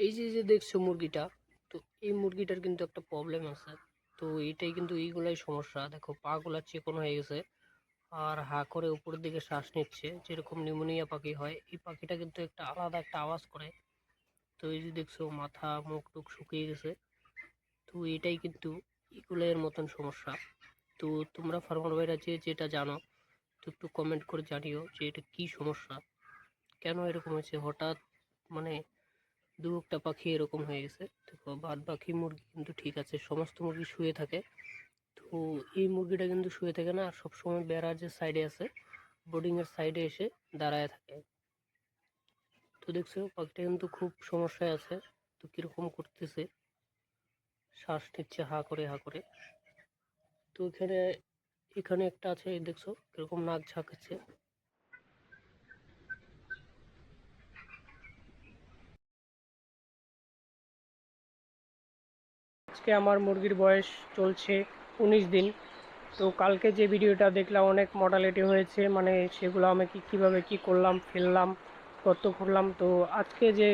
এই যে যে দেখছ মুরগিটা, তো এই মুরগিটার কিন্তু একটা প্রবলেম আছে। তো এটাই কিন্তু এইগুলাই সমস্যা। দেখো, পা গুলা চিকন হয়ে গেছে, আর হা করে উপরের দিকে শ্বাস নিচ্ছে। যেরকম নিউমোনিয়া পাখি হয়, এই পাখিটা কিন্তু একটা আলাদা একটা আওয়াজ করে। তো এই যে দেখছ, মাথা, মুখ টুক শুকিয়ে গেছে। তো এটাই কিন্তু ইগুলের মতন সমস্যা। তো তোমরা ফার্মার ভাইরা যে, যেটা জানো, তো একটু কমেন্ট করে জানিও যে এটা কি সমস্যা? কেন এরকম হয়েছে? হঠাৎ মানে দু একটা পাখি এরকম হয়ে গেছে। দেখো, বাদ বাকি মুরগি কিন্তু ঠিক আছে, সমস্ত মুরগি শুয়ে থাকে। তো এই মুরগিটা কিন্তু শুয়ে থাকে না, আর সবসময় বেড়ার যে সাইডে আছে বোর্ডিং এর সাইডে এসে দাঁড়ায় থাকে। তো দেখছ, পাখিটা কিন্তু খুব সমস্যায় আছে। তো কীরকম করতেছে? শ্বাস নিচ্ছে হা করে হা করে। তো এখানে এখানে একটা আছে, দেখছ, কীরকম নাক ঝাঁকাচ্ছে। আজকে আমার মুরগির বয়স চলছে উনিশ দিন। তো কালকে যে ভিডিওটা দেখলাম, অনেক মডালিটি হয়েছে মানে সেগুলো আমি কি, কীভাবে কি করলাম, ফেললাম, কত করলাম, তো আজকে যে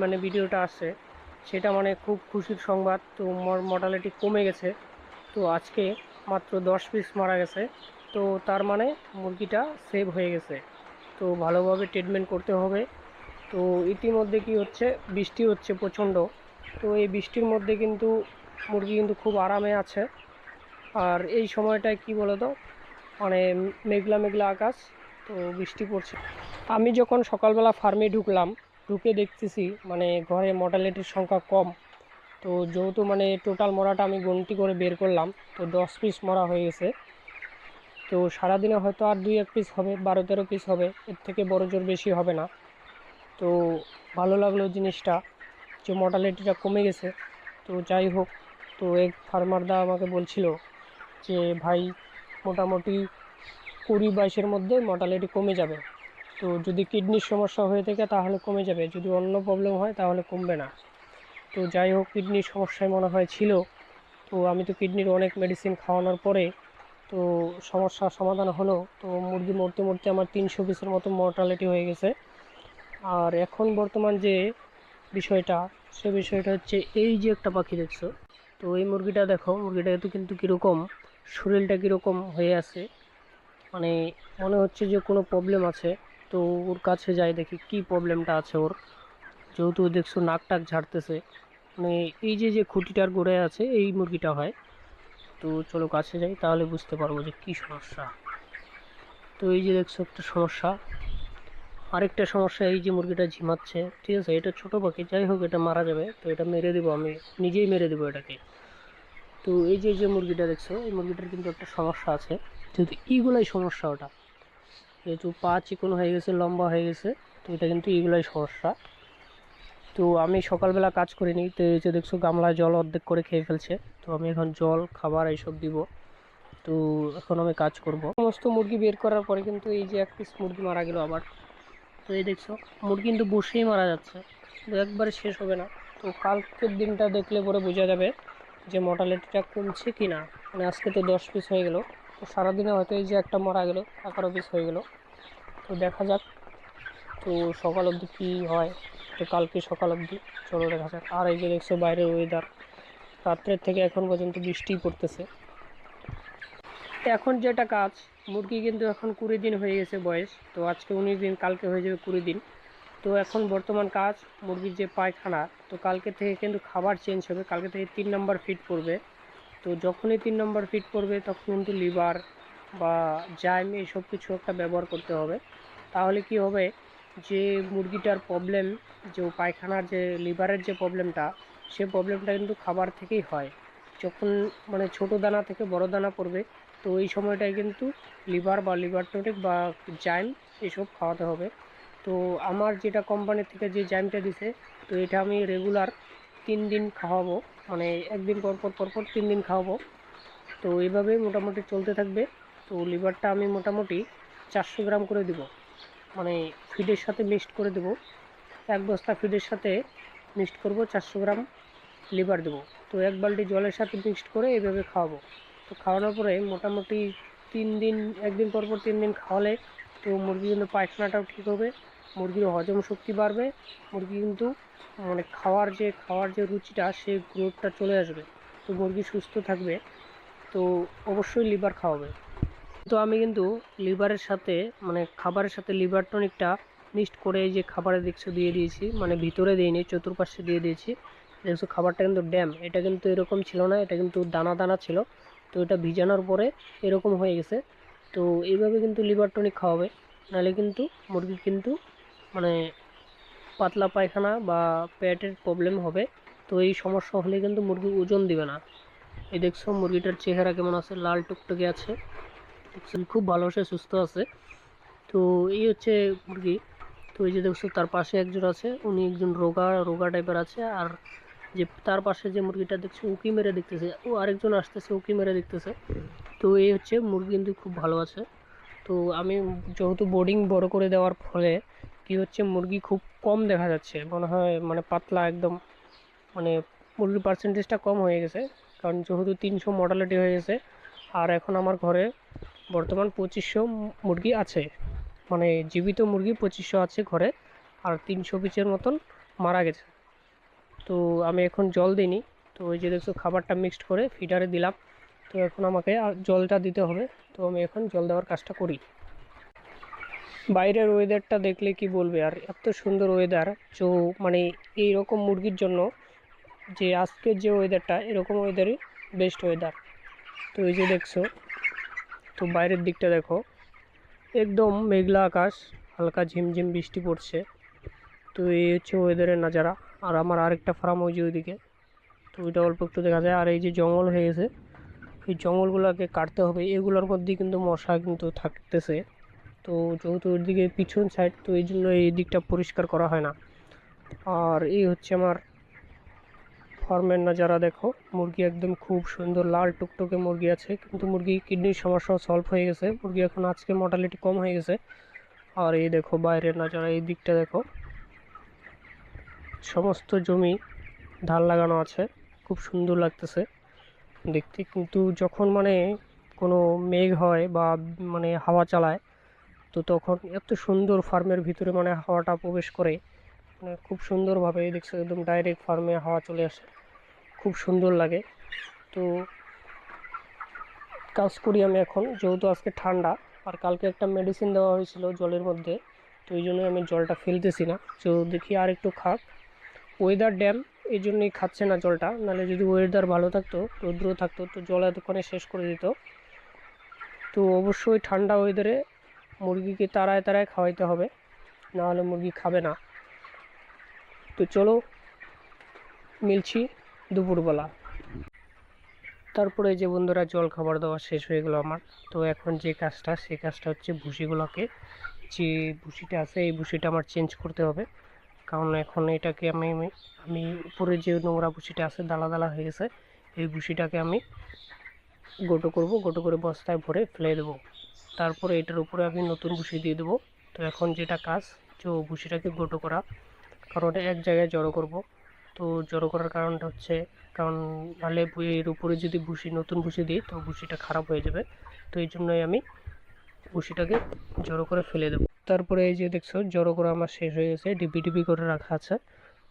মানে ভিডিওটা আসছে, সেটা মানে খুব খুশির সংবাদ। তো মোর মডালিটি কমে গেছে। তো আজকে মাত্র দশ পিস মারা গেছে। তো তার মানে মুরগিটা সেভ হয়ে গেছে। তো ভালোভাবে ট্রিটমেন্ট করতে হবে। তো ইতিমধ্যে কি হচ্ছে, বৃষ্টি হচ্ছে প্রচণ্ড। তো এই বৃষ্টির মধ্যে কিন্তু মুরগি কিন্তু খুব আরামে আছে। আর এই সময়টায় কি বলতো? মানে মেঘলা মেঘলা আকাশ, তো বৃষ্টি পড়ছে। আমি যখন সকালবেলা ফার্মে ঢুকলাম, ঢুকে দেখতেছি মানে ঘরে মর্টালিটির সংখ্যা কম, তো যেহেতু মানে টোটাল মরাটা আমি গণতি করে বের করলাম, তো দশ পিস মরা হয়ে গেছে। তো সারাদিনে হয়তো আর দুই এক পিস হবে, বারো তেরো পিস হবে, এর থেকে বড় জোর বেশি হবে না। তো ভালো লাগল জিনিসটা। যে মর্টালিটিটা কমে গেছে। তো যাই হোক, তো এক ফার্মারদা আমাকে বলছিল যে, ভাই, মোটামুটি কুড়ি বাইশের মধ্যে মর্টালিটি কমে যাবে। তো যদি কিডনির সমস্যা হয়ে থাকে তাহলে কমে যাবে। যদি অন্য প্রবলেম হয় তাহলে কমবে না। তো যাই হোক কিডনির সমস্যায় মনে হয় ছিল। তো আমি তো কিডনির অনেক মেডিসিন খাওয়ানোর পরে তো সমস্যার সমাধান হলো। তো মুরগি মরতে মরতে আমার তিনশো পিসের মতো মর্টালিটি হয়ে গেছে। আর এখন বর্তমান যে বিষয়টা, সে বিষয়টা হচ্ছে এই যে একটা পাখি দেখছ, তো এই মুরগিটা দেখো, মুরগিটা তো কিন্তু কীরকম, শরীরটা কীরকম হয়ে আছে মানে মনে হচ্ছে যে কোনো প্রবলেম আছে, তো ওর কাছে যাই দেখি কি প্রবলেমটা আছে ওর, যেহেতু দেখছ নাক টাক ঝাড়তেছে মানে এই যে যে খুঁটিটার গোড়ায় আছে, এই মুরগিটা হয়, তো চলো কাছে যাই, তাহলে বুঝতে পারব যে কী সমস্যা। তো এই যে দেখছ একটা সমস্যা আরেকটা সমস্যা, এই যে মুরগিটা ঝিমাচ্ছে, ঠিক আছে? এটা ছোট পাখি, যাই হোক, এটা মারা যাবে। তো এটা মেরে দেবো আমি, নিজেই মেরে দেবো এটাকে। তো এই যে যে মুরগিটা দেখছ, এই মুরগিটার কিন্তু একটা সমস্যা আছে। যেহেতু ইগুলাই সমস্যা ওটা। যেহেতু পা চিকন হয়ে গেছে, লম্বা হয়ে গেছে, তো এটা কিন্তু এইগুলাই সমস্যা। তো আমি সকালবেলা কাজ করিনি, তো এই যে দেখছ, গামলায় জল অর্ধেক করে খেয়ে ফেলছে। তো আমি এখন জল, খাবার এইসব দিব। তো এখন আমি কাজ করব। সমস্ত মুরগি বের করার পরে কিন্তু এই যে এক পিস মুরগি মারা গেল আবার। তো এই দেখছ, মুরগি কিন্তু বসেই মারা যাচ্ছে। তো একবারে শেষ হবে না। তো কালকের দিনটা দেখলে পরে বোঝা যাবে যে মর্টালিটিটা কমছে কি না মানে আজকে তো দশ পিস হয়ে গেল। তো সারাদিনে হয়তো এই যে একটা মারা গেলো এগারো পিস হয়ে গেল। তো দেখা যাক। তো সকাল অবধি কী হয়? তো কালকে সকাল অবধি। চলো দেখা যাক। আর এই যে দেখছ বাইরের ওয়েদার রাত্রের থেকে এখন পর্যন্ত বৃষ্টিই পড়তেছে। এখন যেটা কাজ মুরগি কিন্তু এখন কুড়ি দিন হয়ে গেছে বয়স, তো আজকে উনিশ দিন, কালকে হয়ে যাবে কুড়ি দিন। তো এখন বর্তমান কাজ মুরগির যে পায়খানা, তো কালকে থেকে কিন্তু খাবার চেঞ্জ হবে। কালকে থেকে তিন নম্বর ফিট পড়বে। তো যখনই তিন নম্বর ফিট পড়বে, তখন কিন্তু লিভার বা জাইম এইসব কিছু একটা ব্যবহার করতে হবে। তাহলে কি হবে, যে মুরগিটার প্রবলেম যে পায়খানার যে লিভারের যে প্রবলেমটা সে প্রবলেমটা কিন্তু খাবার থেকেই হয়। যখন মানে ছোট দানা থেকে বড় দানা পড়বে তো এই সময়টায় কিন্তু লিভার বা লিভার টনিক বা জাইম এসব খাওয়াতে হবে। তো আমার যেটা কোম্পানি থেকে যে জাইমটা দিছে, তো এটা আমি রেগুলার তিন দিন খাওয়াবো মানে একদিন পর পর পর পর তিন দিন খাওয়াবো। তো এইভাবে মোটামুটি চলতে থাকবে। তো লিভারটা আমি মোটামুটি চারশো গ্রাম করে দিব। মানে ফিডের সাথে মিক্সড করে দেবো। এক বস্তা ফিডের সাথে মিক্সড করব, চারশো গ্রাম লিভার দেবো। তো এক বালতি জলের সাথে মিক্সড করে এইভাবে খাওয়াবো। তো খাওয়ানোর পরে মোটামুটি তিন দিন, একদিন পর পর তিন দিন খাওয়ালে তো মুরগি কিন্তু পায়খানাটাও ঠিক হবে, মুরগির হজম শক্তি বাড়বে, মুরগি কিন্তু মানে খাওয়ার যে খাওয়ার যে রুচিটা সেই গ্রোথটা চলে আসবে। তো মুরগি সুস্থ থাকবে, তো অবশ্যই লিভার খাওয়াবে। তো আমি কিন্তু লিভারের সাথে মানে খাবারের সাথে লিভার টনিকটা মিক্সড করে যে খাবারে দেখছ দিয়ে দিয়েছি মানে ভিতরে দিইনি, চতুর্পাশে দিয়ে দিয়েছি। দেখছ খাবারটা কিন্তু ড্যাম, এটা কিন্তু এরকম ছিল না, এটা কিন্তু দানা দানা ছিল। তো এটা ভিজানোর পরে এরকম হয়ে গেছে। তো এইভাবে কিন্তু লিভার টনিক খাওয়াবে। নাহলে কিন্তু মুরগি কিন্তু মানে পাতলা পায়খানা বা পেটের প্রবলেম হবে। তো এই সমস্যা হলে কিন্তু মুরগি ওজন দিবে না। এই দেখছ মুরগিটার চেহারা কেমন আছে, লাল টুকটুকে আছে। দেখছেন খুব ভালো আছে সুস্থ আছে। তো এই হচ্ছে মুরগি। তো এই যে দেখছ, তার পাশে একজন আছে, উনি একজন রোগা রোগা টাইপের আছে। আর যে তার পাশে যে মুরগিটা দেখছ উকি মেরে দেখতেছে। ও আরেকজন আসতেছে উকি মেরে দেখতেছে। তো এই হচ্ছে মুরগি কিন্তু খুব ভালো আছে। তো আমি যেহেতু বোর্ডিং বড় করে দেওয়ার ফলে কি হচ্ছে মুরগি খুব কম দেখা যাচ্ছে। মনে হয় মানে পাতলা একদম মানে মুরগির পার্সেন্টেজটা কম হয়ে গেছে। কারণ যেহেতু তিনশো মর্টালিটি হয়ে গেছে আর এখন আমার ঘরে বর্তমান পঁচিশশো মুরগি আছে। মানে জীবিত মুরগি পঁচিশশো আছে ঘরে আর তিনশো পিসের মতন মারা গেছে। তো আমি এখন জল দিইনি। তো ওই যে দেখছ, খাবারটা মিক্সড করে ফিডারে দিলাম। তো এখন আমাকে জলটা দিতে হবে। তো আমি এখন জল দেওয়ার কাজটা করি। বাইরের ওয়েদারটা দেখলে কি বলবে আর, এত সুন্দর ওয়েদার তো মানে এই রকম মুরগির জন্য যে আজকের যে ওয়েদারটা এরকম ওয়েদারই বেস্ট ওয়েদার তো এই যে দেখছ, তো বাইরের দিকটা দেখো। একদম মেঘলা আকাশ, হালকা ঝিমঝিম বৃষ্টি পড়ছে। তো এই হচ্ছে ওয়েদারের নাজারা। আর আমার আরেকটা ফার্ম যে ওইদিকে। তো ওইটা অল্প একটু দেখা যায়। আর এই যে জঙ্গল হয়ে গেছে, এই জঙ্গলগুলোকে কাটতে হবে। এগুলোর মধ্যেই কিন্তু মশা কিন্তু থাকতেছে। তো যেহেতু ওইদিকে পিছন সাইড তো এই জন্য এই দিকটা পরিষ্কার করা হয় না। আর এই হচ্ছে আমার ফার্মের নাজারা, দেখো। মুরগি একদম খুব সুন্দর, লাল টুকটুকে মুরগি আছে। কিন্তু মুরগি কিডনির সমস্যাও সলভ হয়ে গেছে। মুরগি এখন আজকে মর্টালিটি কম হয়ে গেছে। আর এই দেখো বাইরের নাজারা, এই দিকটা দেখো। সমস্ত জমি ধান লাগানো আছে। খুব সুন্দর লাগতেছে দেখতে। কিন্তু যখন মানে কোনো মেঘ হয় বা মানে হাওয়া চালায়, তো তখন এত সুন্দর ফার্মের ভিতরে মানে হাওয়াটা প্রবেশ করে। মানে খুব সুন্দরভাবে দেখছ একদম ডাইরেক্ট ফার্মে হাওয়া চলে আসে। খুব সুন্দর লাগে। তো কাজ করি আমি এখন। যেহেতু আজকে ঠান্ডা, আর কালকে একটা মেডিসিন দেওয়া হয়েছিল জলের মধ্যে, তো এই জন্যই আমি জলটা ফেলতেছি না। তো দেখি আর একটু খাক। ওয়েদার ড্যাম এই জন্যই খাচ্ছে না জলটা। নাহলে যদি ওয়েদার ভালো থাকতো রৌদ্র থাকতো, তো জল এতক্ষণে শেষ করে দিত। তো অবশ্যই ঠান্ডা ওয়েদারে মুরগিকে তাড়ায় তাড়ায় খাওয়াইতে হবে, নাহলে মুরগি খাবে না। তো চলো, মিলছি দুপুরবেলা। তারপরে যে বন্ধুরা জল খাবার দেওয়া শেষ হয়ে গেলো আমার, তো এখন যে কাজটা, সেই কাজটা হচ্ছে ভুসিগুলোকে যে ভুসিটা আছে, এই ভুসিটা আমার চেঞ্জ করতে হবে। কারণ এখন এটাকে আমি, আমি- উপরে যে নোংরা ভুসিটা আছে, দালা দালা হয়ে গেছে, এই ভুসিটাকে আমি গোটো করব, গোটো করে বস্তায় ভরে ফেলে দেবো। তারপরে এটার উপরে আমি নতুন ভুসি দিয়ে দেবো। তো এখন যেটা কাজ, যে ভুসিটাকে গোটো করা, কারণ এক জায়গায় জড়ো করব। তো জড়ো করার কারণটা হচ্ছে, কারণ নাহলে এর উপরে যদি ভুসি নতুন ভুসি দিই, তো ভুসিটা খারাপ হয়ে যাবে। তো এই জন্যই আমি ভুসিটাকে জড়ো করে ফেলে দেবো। তারপরে এই যে দেখছ, জড়ো করা আমার শেষ হয়ে গেছে, ডিপি ডিপি করে রাখা আছে।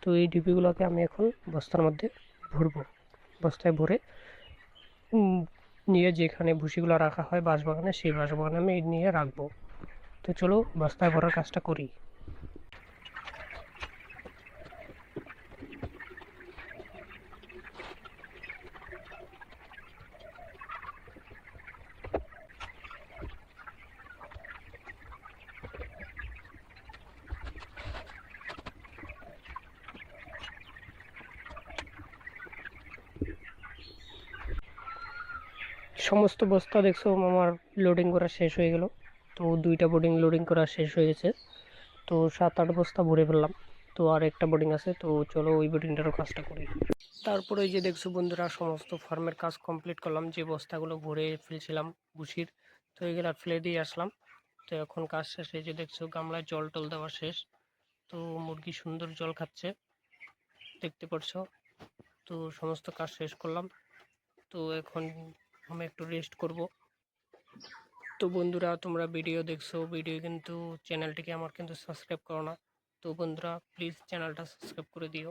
তো এই ডিপিগুলোকে আমি এখন বস্তার মধ্যে ভরবো। বস্তায় ভরে নিয়ে যেখানে ভুসিগুলো রাখা হয় বাঁশবাগানে, সেই বাঁশবাগানে আমি নিয়ে রাখব। তো চলো, বস্তায় ভরার কাজটা করি। সমস্ত বস্তা দেখছ, আমার লোডিং করা শেষ হয়ে গেল। তো দুইটা বোর্ডিং লোডিং করা শেষ হয়ে গেছে। তো সাত আট বস্তা ভরে ফেললাম। তো আর একটা বোর্ডিং আছে, তো চলো ওই বোর্ডিংটারও কাজটা করি। তারপরে এই যে দেখছ বন্ধুরা, সমস্ত ফার্মের কাজ কমপ্লিট করলাম, যে বস্তাগুলো ভরে ফেলছিলাম বুসির তো এগুলো আর ফেলে দিয়ে আসলাম। তো এখন কাজ শেষ, এই যে দেখছ গামলায় জল টল দেওয়া শেষ। তো মুরগি সুন্দর জল খাচ্ছে, দেখতে পারছ। তো সমস্ত কাজ শেষ করলাম। তো এখন আমি একটু রেস্ট করব। তো বন্ধুরা, তোমরা ভিডিও দেখছ। ভিডিও কিন্তু চ্যানেলটিকে আমার কিন্তু সাবস্ক্রাইব করো না। তো বন্ধুরা প্লিজ চ্যানেলটা সাবস্ক্রাইব করে দিও।